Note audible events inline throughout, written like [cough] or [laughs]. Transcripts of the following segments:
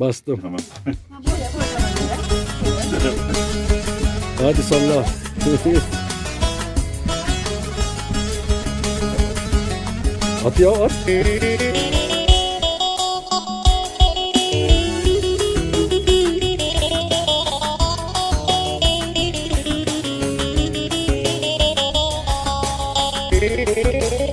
Bastım. Tamam. [laughs] Hadi salla. [laughs] at ya at. [laughs]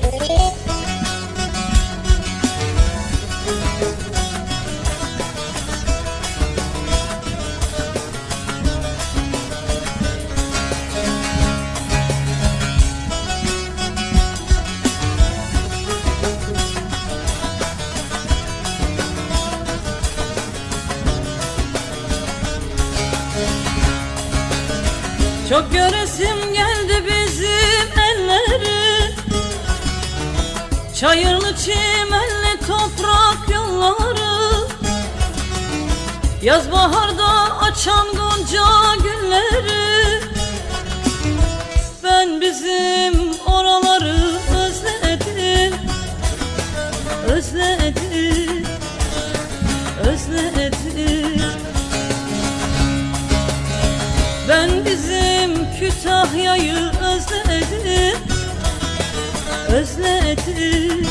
Çok göresim geldi bizim elleri Çayırlı çimenli toprak yolları. Yaz baharda açan gonca gülleri. Ben bizim Kütahya'yı özledim Özledim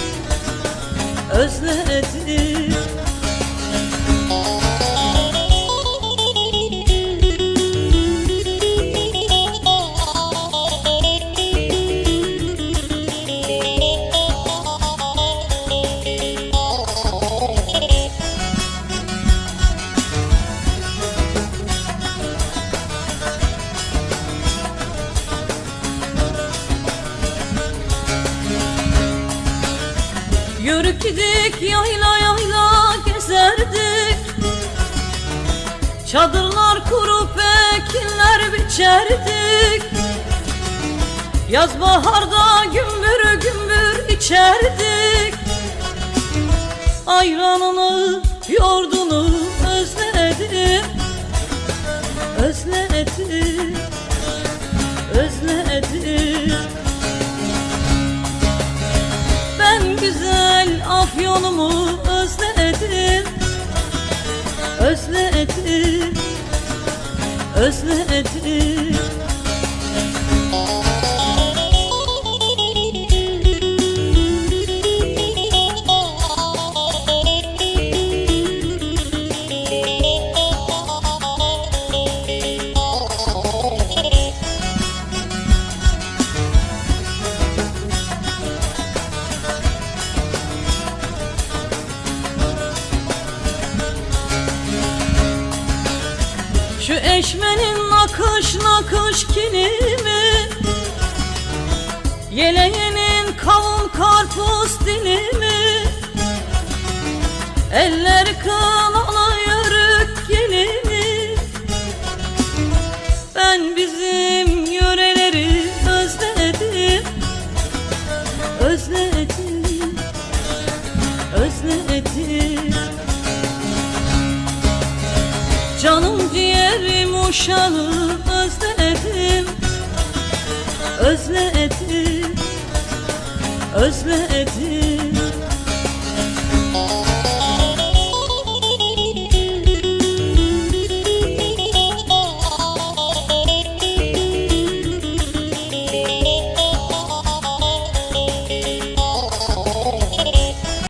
Özledim gidik yayla yayla gezerdik. Çadırlar kurup ekinler biçerdik. Yaz baharda gümbür gümbür içerdik. Ayranını, yoğurdunu özledim. Özledim, özledim Özledim eşmenin nakış nakış kilimi Yeleğinin kavun karpuz dilimi. Eller kınalı yörük gelini Ben bizim yöreleri özledim Özledim Özledim. Canım uşağım özledim Özledim Özledim